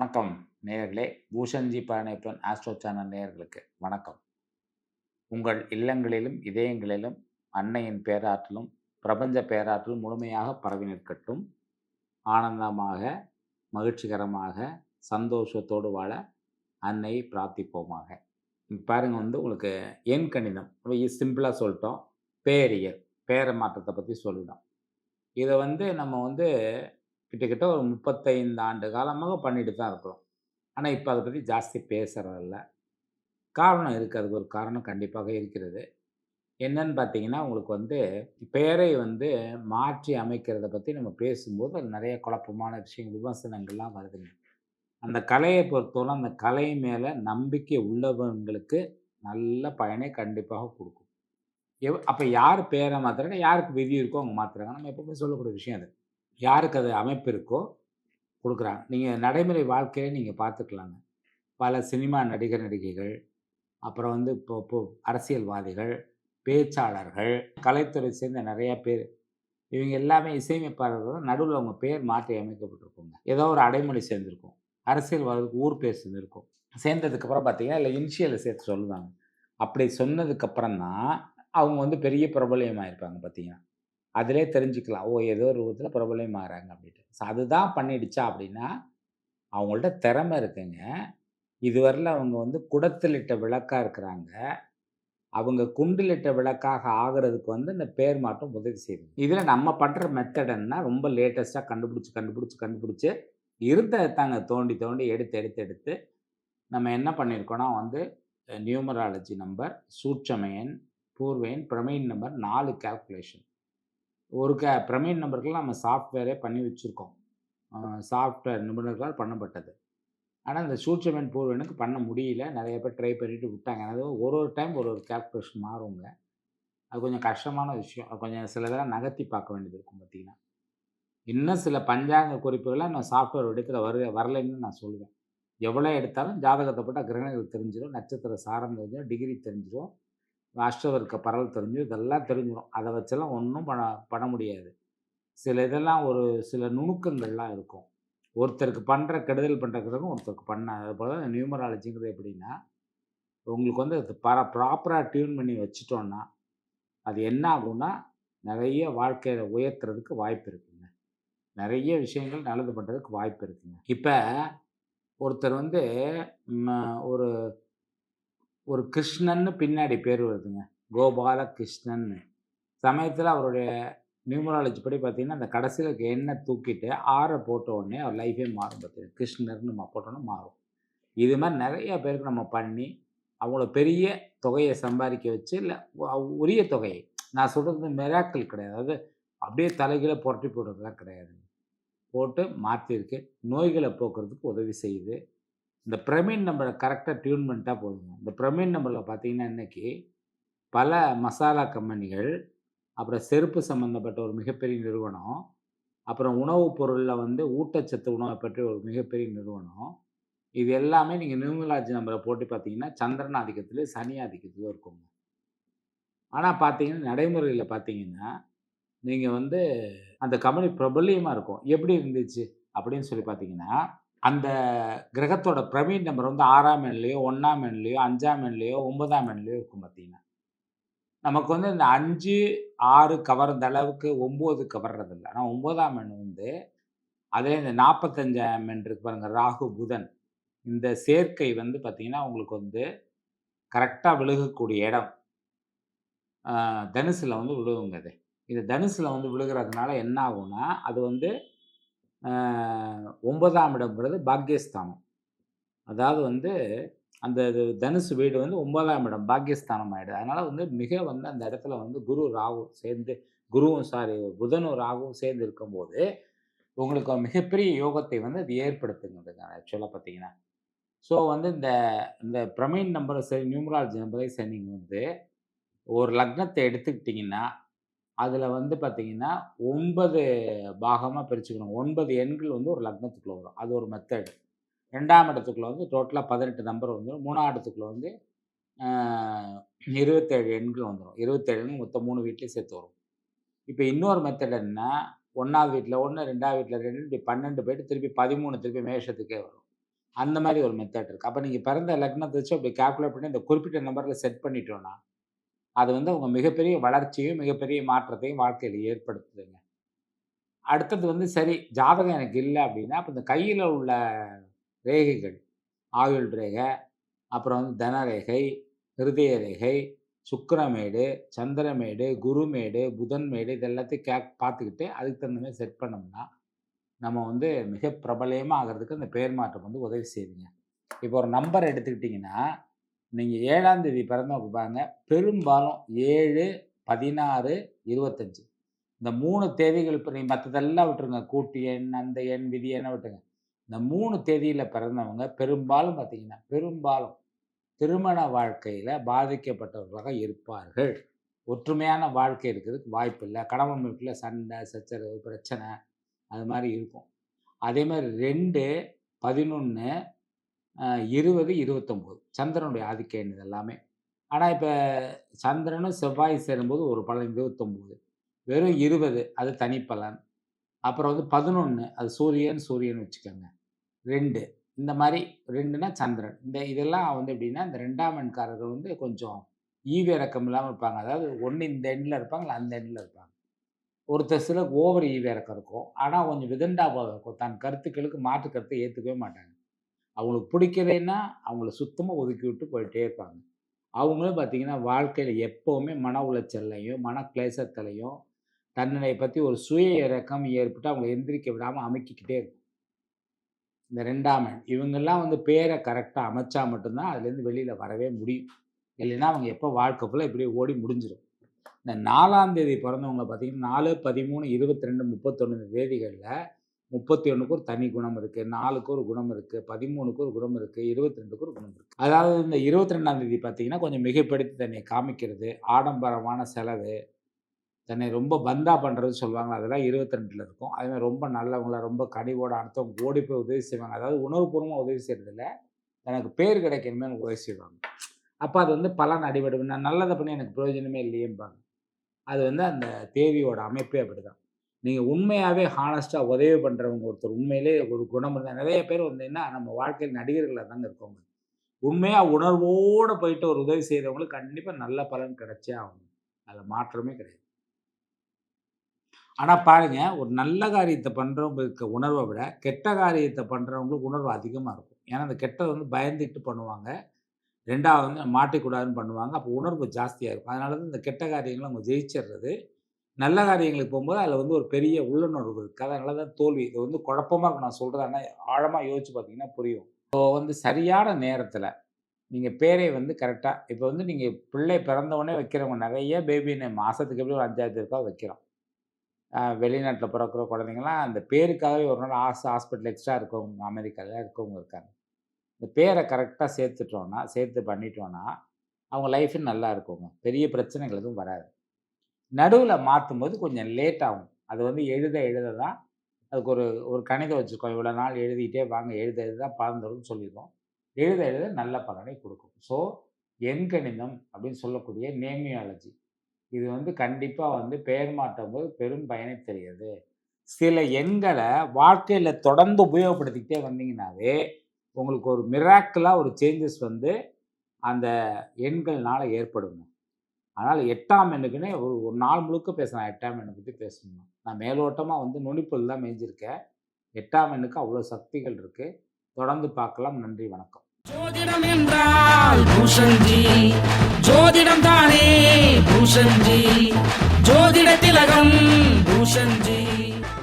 வணக்கம் நேயர்களே பூஷன்ஜி Palaniappan astro channel நேயர்களுக்கு வணக்கம். உங்கள் இல்லங்களிலும் இதயங்களிலும் அன்னையின் பேராற்றலும் பிரபஞ்ச பேராற்றலும் முழுமையாக பரவி நிற்கட்டும். ஆனந்தமாக மகிழ்ச்சிகரமாக சந்தோஷத்தோடு வாழ அன்னையை பிரார்த்திப்போமாக. பாருங்கள் வந்து உங்களுக்கு எண் கணிதம். சிம்பிளாக சொல்லிட்டோம். பேரியல் பேர மாற்றத்தை பற்றி சொல்லிட்டோம். இதை வந்து நம்ம வந்து கிட்டத்தட்ட ஒரு முப்பத்தைந்து ஆண்டு காலமாக பண்ணிட்டு தான் இருக்கிறோம். ஆனால் இப்போ அதை பற்றி ஜாஸ்தி பேசுகிறதில்ல காரணம் இருக்குது அதுக்கு ஒரு காரணம் கண்டிப்பாக இருக்கிறது. என்னன்னு பார்த்தீங்கன்னா உங்களுக்கு வந்து பெயரை வந்து மாற்றி அமைக்கிறத பற்றி நம்ம பேசும்போது அது நிறைய குழப்பமான விஷயங்கள் விமர்சனங்கள்லாம் வருதுங்க. அந்த கலையை பொறுத்தவரை அந்த கலை மேலே நம்பிக்கை உள்ளவங்களுக்கு நல்ல பயனை கண்டிப்பாக கொடுக்கும். எவ் அப்போ யார் பேரை மாத்துறாங்க? யாருக்கு விதி இருக்கோ அவங்க மாத்துறாங்க. நம்ம எப்பவுமே சொல்லக்கூடிய விஷயம் அது. யாருக்கு அது அமைப்பு இருக்கோ கொடுக்குறாங்க. நீங்கள் நடைமுறை வாழ்க்கையை நீங்கள் பார்த்துக்கலாங்க பல சினிமா நடிகர் நடிகைகள் அப்புறம் வந்து இப்போ இப்போ அரசியல்வாதிகள் பேச்சாளர்கள் கலைத்துறை சேர்ந்த நிறையா பேர் இவங்க எல்லாமே இசையமைப்பாளர்கள் நடுவில் அவங்க பேர் மாற்றி அமைக்கப்பட்டிருக்குங்க. ஏதோ ஒரு அடைமொழி சேர்ந்துருக்கும். அரசியல்வாதிக்கு ஊர் பேர் சேர்ந்துருக்கும். சேர்ந்ததுக்கப்புறம் பார்த்தீங்கன்னா இல்லை இனிஷியலை சேர்த்து சொல்லுவாங்க. அப்படி சொன்னதுக்கப்புறம் தான் அவங்க வந்து பெரிய பிரபலியமாக இருப்பாங்க பார்த்தீங்கன்னா அதிலே தெரிஞ்சுக்கலாம். ஓ ஏதோ ஒரு விதத்தில் பிரபலமாகறாங்க அப்படின்ட்டு. ஸோ அதுதான் பண்ணிடுச்சா அப்படின்னா அவங்கள்ட்ட திறமை இருக்குங்க. இதுவரையில் அவங்க வந்து குடத்திலிட்ட விளக்காக இருக்கிறாங்க. அவங்க குண்டிலிட்ட விளக்காக ஆகிறதுக்கு வந்து இந்த பேர் மாற்றம் உதவி செய்யுது இதில் நம்ம பண்ணுற மெத்தடுன்னா ரொம்ப லேட்டஸ்ட்டாக கண்டுபிடிச்சி கண்டுபிடிச்சி கண்டுபிடிச்சி இருந்ததை தாங்க தோண்டி தோண்டி எடுத்து எடுத்து எடுத்து நம்ம என்ன பண்ணியிருக்கோன்னா வந்து நியூமராலஜி நம்பர் சூட்சமயன் பூர்வயன் பிரமையின் நம்பர் நாலு கேல்குலேஷன் ஒரு க பிரமைன் நம்பருக்கெல்லாம் நம்ம சாஃப்ட்வேரே பண்ணி வச்சுருக்கோம். சாஃப்ட்வேர் நிபுணர்களால் பண்ணப்பட்டது. ஆனால் இந்த சூட்சமன் பூர்வனுக்கு பண்ண முடியல. நிறைய பேர் ட்ரை பண்ணிட்டு விட்டாங்க. அதாவது ஒரு ஒரு டைம் ஒரு ஒரு கேல்குலேஷன் மாறுங்க. அது கொஞ்சம் கஷ்டமான விஷயம். அது கொஞ்சம் சில இதெல்லாம் நகர்த்தி பார்க்க வேண்டியது இருக்கும் பார்த்தீங்கன்னா. இன்னும் சில பஞ்சாங்க குறிப்புகளை நான் சாஃப்ட்வேர் இடத்துல வர வரலைன்னு நான் சொல்லுவேன். எவ்வளோ எடுத்தாலும் ஜாதகத்தை போட்டால் கிரகணங்கள் தெரிஞ்சிடும் நட்சத்திர சாரம் தெரிஞ்சிடும் டிகிரி தெரிஞ்சிடும் அஷ்டவர்க்க பரவல் தெரிஞ்சு இதெல்லாம் தெரிஞ்சிடும் அதை வச்செல்லாம் ஒன்றும் பண்ண பண்ண முடியாது. சில இதெல்லாம் ஒரு சில நுணுக்கங்கள்லாம் இருக்கும். ஒருத்தருக்கு பண்ணுற கெடுதல் பண்ணுற ஒருத்தருக்கு பண்ண அது போல தான் நியூமராலஜிங்கிறது எப்படின்னா உங்களுக்கு வந்து அது பர ப்ராப்பராக டியூன் பண்ணி வச்சுட்டோன்னா அது என்ன ஆகும்னா நிறைய வாழ்க்கையில் உயர்த்துறதுக்கு வாய்ப்பு இருக்குங்க. நிறைய விஷயங்கள் நல்லது பண்ணுறதுக்கு வாய்ப்பு இருக்குங்க. இப்போ ஒருத்தர் வந்து ஒரு ஒரு கிருஷ்ணன்னு பின்னாடி பேர் வருதுங்க. கோபால கிருஷ்ணன்னு சமயத்தில் அவருடைய நியூமராலஜி படி பார்த்தீங்கன்னா அந்த கடைசியில் இருக்க எண்ணெய் தூக்கிட்டு ஆறை போட்ட உடனே அவர் லைஃபே மாறும் பார்த்தீங்கன்னா கிருஷ்ணர்னு நம்ம போட்டோன்னே மாறும். இது மாதிரி நிறைய பேருக்கு நம்ம பண்ணி அவங்கள பெரிய தொகையை சம்பாதிக்க வச்சு இல்லை உரிய தொகையை. நான் சொல்கிறது மிராக்கள் கிடையாது. அதாவது அப்படியே தலைகீழே புரட்டி போடுறதுலாம் கிடையாது. போட்டு மாற்றிருக்கு நோய்களை போக்குறதுக்கு உதவி செய்யுது. இந்த பிரமின் நம்பரை கரெக்டாக டியூன் பண்ணிட்டா போதுங்க. இந்த பிரமின் நம்பரில் பார்த்தீங்கன்னா இன்னைக்கு பல மசாலா கம்பெனிகள் அப்புறம் செருப்பு சம்மந்தப்பட்ட ஒரு மிகப்பெரிய நிறுவனம் அப்புறம் உணவுப் பொருளில் வந்து ஊட்டச்சத்து உணவை பற்றி ஒரு மிகப்பெரிய நிறுவனம். இது எல்லாமே நீங்கள் நியூமலாஜி நம்பரை போட்டு பார்த்தீங்கன்னா சந்திரன் ஆதிக்கத்துலேயும் சனி ஆதிக்கத்தில் இருக்குங்க. ஆனால் பார்த்தீங்கன்னா நடைமுறையில் பார்த்தீங்கன்னா நீங்கள் வந்து அந்த கம்பெனி பிரபல்யமாக இருக்கும். எப்படி இருந்துச்சு? அப்படின்னு சொல்லி பார்த்தீங்கன்னா அந்த கிரகத்தோட பிரவீன் நம்பர் வந்து ஆறாம் எண்லையோ ஒன்றாம் எண்லையோ அஞ்சாம் எண்லையோ ஒன்பதாம் எண்லையோ இருக்கும் பார்த்தீங்கன்னா. நமக்கு வந்து இந்த அஞ்சு ஆறு கவர்ந்த அளவுக்கு ஒம்பது கவர்றது இல்லை ஆனால் ஒம்பதாம் எண் வந்து அதே இந்த நாற்பத்தஞ்சாம் எண் இருக்கு பாருங்க ராகு புதன். இந்த சேர்க்கை வந்து பார்த்திங்கன்னா உங்களுக்கு வந்து கரெக்டாக விழுகக்கூடிய இடம். தனுசில் வந்து விழுகுங்க அது. இது தனுசில் வந்து விழுகிறதுனால என்ன ஆகும்னா அது வந்து ஒன்பதாம் இடம்ங்கிறது பாக்கியஸ்தானம் அதாவது வந்து அந்த இது தனுசு வீடு வந்து ஒன்பதாம் இடம் பாக்கியஸ்தானம் ஆகிடுது அதனால் வந்து மிக வந்து அந்த இடத்துல வந்து குரு ராகு சேர்ந்து குருவும் சாரி புதனும் ராகுவும் சேர்ந்து இருக்கும்போது உங்களுக்கு மிகப்பெரிய யோகத்தை வந்து அது ஏற்படுத்துங்க ஆக்சுவலாக பார்த்தீங்கன்னா. ஸோ வந்து இந்த இந்த பிரமீன் நம்பரை சரி நியூமராலஜி நம்பரை சரி நீங்கள் வந்து ஒரு லக்னத்தை எடுத்துக்கிட்டிங்கன்னா அதில் வந்து பார்த்தீங்கன்னா ஒன்பது பாகமாக பிரிச்சுக்கணும். ஒன்பது எண்கள் வந்து ஒரு லக்னத்துக்குள்ளே வரும் அது ஒரு மெத்தடு ரெண்டாம் இடத்துக்குள்ள வந்து டோட்டலாக பதினெட்டு நம்பர் வந்துடும் மூணாம் இடத்துக்குள்ள வந்து இருபத்தேழு எண்கள் வந்துடும் இருபத்தேழு மொத்தம் மூணு வீட்லேயும் சேர்த்து வரும். இப்போ இன்னொரு மெத்தட் என்ன? ஒன்றாவது வீட்டில் ஒன்று ரெண்டாவது வீட்டில் ரெண்டு இப்படி பன்னெண்டு போயிட்டு திருப்பி பதிமூணு திருப்பி மேஷத்துக்கே வரும். அந்த மாதிரி ஒரு மெத்தட் இருக்குது அப்போ நீங்கள் பிறந்த லக்னத்தை வச்சு அப்படி கால்குலேட் பண்ணி இந்த குறிப்பிட்ட நம்பரில் செட் பண்ணிட்டோன்னா அது வந்து அவங்க மிகப்பெரிய வளர்ச்சியும், மிகப்பெரிய மாற்றத்தையும் வாழ்க்கையில் ஏற்படுத்துதுங்க. அடுத்தது வந்து சரி ஜாதகம் எனக்கு இல்லை அப்படின்னா, அப்போ இந்த கையில் உள்ள ரேகைகள், ஆயுள் ரேகை, அப்புறம் வந்து தனரேகை, ஹிருதய ரேகை, சுக்கரமேடு சந்திரமேடு, குருமேடு, புதன்மேடு இது எல்லாத்தையும் கே பார்த்துக்கிட்டு அதுக்கு தகுந்த மாதிரி செட் பண்ணோம்னா, நம்ம வந்து மிக பிரபலயமாக ஆகிறதுக்கு அந்த பெயர் மாற்றம் வந்து உதவி செய்யுங்க இப்போ ஒரு நம்பர் எடுத்துக்கிட்டிங்கன்னா நீங்கள் ஏழாம் தேதி பிறந்தவங்க பாருங்க, பெரும்பாலும் 7, 16, 25 இந்த மூணு தேதிகள் இப்போ நீ மற்றதெல்லாம் விட்டுருங்க. கூட்டு எண், அந்த எண், விதி எண்ணை விட்டுருங்க. இந்த மூணு தேதியில் பிறந்தவங்க பெரும்பாலும் பார்த்தீங்கன்னா, பெரும்பாலும் திருமண வாழ்க்கையில் பாதிக்கப்பட்டவர்களாக இருப்பார்கள். ஒற்றுமையான வாழ்க்கை இருக்கிறதுக்கு வாய்ப்பில்ல. கணவன் வீட்டில் சண்டை, சச்சரவு, பிரச்சனை அது மாதிரி இருக்கும். அதே மாதிரி ரெண்டு பதினொன்று இருபது இருபத்தொம்போது சந்திரனுடைய ஆதிக்கம் இது எல்லாமே. ஆனால் இப்போ சந்திரனும், செவ்வாய் சேரும்போது ஒரு பலன் 29 வெறும் 20 அது தனிப்பலன் அப்புறம் வந்து 11 அது சூரியன், சூரியன் வச்சுக்கோங்க. ரெண்டு இந்த மாதிரி ரெண்டுனா சந்திரன். இந்த இதெல்லாம் வந்து எப்படின்னா, இந்த ரெண்டாம் எண்காரர்கள் வந்து கொஞ்சம் ஈவி இறக்கம் இல்லாமல் இருப்பாங்க. அதாவது ஒன்று இந்த எண்ணில் இருப்பாங்க, அந்த எண்ணில் இருப்பாங்க. ஒருத்தர் சில ஓவர் ஈவி இறக்கம் இருக்கும். ஆனால் கொஞ்சம் விதண்டாபாவம் இருக்கும். தன் கருத்துக்களுக்கு மாற்று கருத்தை ஏற்றுக்கவே மாட்டாங்க. அவங்களுக்கு பிடிக்கலைன்னா, அவங்கள சுத்தமாக ஒதுக்கி விட்டு போயிட்டே இருப்பாங்க. அவங்களும் பார்த்தீங்கன்னா, வாழ்க்கையில் எப்போவுமே மன உளைச்சல்லையும், மன கிளேசத்திலையும் தன்னை பற்றி ஒரு சுய இறக்கம் ஏற்பட்டு அவங்களை எந்திரிக்க விடாமல் அமைக்கிக்கிட்டே இருக்கும். இந்த ரெண்டாம் எண். இவங்கெல்லாம் வந்து பேரை கரெக்டாக அமைச்சா மட்டும்தான் அதுலேருந்து வெளியில் வரவே முடியும். இல்லைன்னா அவங்க எப்போ வாழ்க்கை ஃபுல்லாக இப்படியே ஓடி முடிஞ்சிடும் இந்த நாலாம் தேதி பிறந்தவங்கள பார்த்தீங்கன்னா, 4, 13, 22, 31 இந்த தேதிகளில் 31க்கு ஒரு தனி குணம் இருக்குது நாலுக்கு ஒரு குணம் இருக்குது பதிமூணுக்கு ஒரு குணம் இருக்குது இருபத்தி ரெண்டுக்கு ஒரு குணம் இருக்குது அதாவது இந்த 22ஆம் தேதி பார்த்தீங்கன்னா, கொஞ்சம் மிகைப்படுத்தி தன்னை காமிக்கிறது, ஆடம்பரமான செலவு, தன்னை ரொம்ப பந்தா பண்ணுறது சொல்லுவாங்க அதெல்லாம் 22ல இருக்கும். அதுமாதிரி ரொம்ப நல்லவங்கள, ரொம்ப கனிவோட அடுத்தவங்க ஓடி போய் உதவி செய்வாங்க. அதாவது உணர்வுபூர்வமாக உதவி செய்றதில்ல. எனக்கு பேர் கிடைக்கணுமே உதவி செய்வாங்க. அப்போ அது வந்து பலன் அடிபடும். நான் நல்லதை பண்ணி எனக்கு பிரயோஜனமே இல்லையேம்பாங்க. அது வந்து அந்த தேவியோட அமைப்பே அப்படிதான். நீங்கள் உண்மையாகவே ஹானஸ்ட்டாக உதவி பண்ணுறவங்க ஒருத்தர் உண்மையிலே ஒரு குணம் இருந்தால் நிறைய பேர் வந்தீங்கன்னா, நம்ம வாழ்க்கையில் நடிகர்களாக தாங்க இருக்கவங்க உண்மையாக உணர்வோடு போயிட்டு ஒரு உதவி செய்கிறவங்களுக்கு கண்டிப்பாக நல்ல பலன் கிடைச்சே ஆகணும். அதில் மாற்றமே கிடையாது. ஆனால் பாருங்க, ஒரு நல்ல காரியத்தை பண்ணுறவங்களுக்கு உணர்வை விட, கெட்ட காரியத்தை பண்ணுறவங்களுக்கு உணர்வு அதிகமாக இருக்கும். ஏன்னா, அந்த கெட்டது வந்து பயந்துகிட்டு பண்ணுவாங்க. ரெண்டாவது வந்து மாட்டிக்கூடாதுன்னு பண்ணுவாங்க. அப்போ உணர்வு ஜாஸ்தியாக இருக்கும். அதனால தான் இந்த கெட்ட காரியங்களை அவங்க ஜெயிச்சிடுறது. நல்ல காரியங்களுக்கு போகும்போது அதில் வந்து ஒரு பெரிய உள்ளுணர்வு இருக்குது அதனால தான் தோல்வி. இது வந்து குழப்பமாக இருக்கும் நான் சொல்றது. ஆனால் ஆழமாக யோசிச்சு பார்த்தீங்கன்னா புரியும். இப்போ வந்து சரியான நேரத்தில் நீங்கள் பேரை வந்து கரெக்டாக இப்போ வந்து நீங்கள் பிள்ளை பிறந்தவொடனே வைக்கிறவங்க நிறைய பேபி நேம் மாதத்துக்கு எப்படி ஒரு அஞ்சாயிரத்து இருக்கா வைக்கிறோம். வெளிநாட்டில் பிறக்கிற குழந்தைங்கலாம் அந்த பேருக்காகவே ஒரு நாள் ஹாஸ் ஹாஸ்பிட்டல் எக்ஸ்ட்ரா இருக்கவங்க அமெரிக்காவில் இருக்கவங்க இருக்காங்க. இந்த பேரை கரெக்டாக சேர்த்துட்டோன்னா சேர்த்து பண்ணிட்டோன்னா அவங்க லைஃப் நல்லா இருக்குங்க. பெரிய பிரச்சனைகள் எதுவும் வராது. நடுவில் மாற்றும் போது கொஞ்சம் லேட் ஆகும். அது வந்து எழுத எழுத தான் அதுக்கு ஒரு ஒரு கணிதம் வச்சுருக்கோம் இவ்வளோ நாள் எழுதிட்டே வாங்க. எழுத எழுத தான் பலன் தரும்னு எழுத எழுத நல்ல பலனை கொடுக்கும் ஸோ, எண்கணிதம் அப்படின்னு சொல்லக்கூடிய நேமியாலஜி. இது வந்து கண்டிப்பாக வந்து பெயர் மாற்றும்போது பெரும் பயனை தெரியுது சில எண்களை வாழ்க்கையில் தொடர்ந்து உபயோகப்படுத்திக்கிட்டே வந்தீங்கன்னாவே, உங்களுக்கு ஒரு மிராக்கலாக ஒரு சேஞ்சஸ் வந்து அந்த எண்கள்னால ஏற்படுங்க. அதனால் எட்டாம் எண்ணுக்குன்னே ஒரு ஒரு நாள் முழுக்க பேசலாம். எட்டாம் எண்ணை பற்றி பேசணும்னா. நான் மேலோட்டமாக வந்து நுனிப்புல் தான் மேய்ஞ்சிருக்கேன். எட்டாம் எண்ணுக்கு அவ்வளோ சக்திகள் இருக்கு. தொடர்ந்து பார்க்கலாம். நன்றி, வணக்கம். ஜோதிடம் என்றால் பூஷன்ஜி ஜோதிடம் தானே பூஷன்ஜி ஜோதிட திலகம் பூஷன்ஜி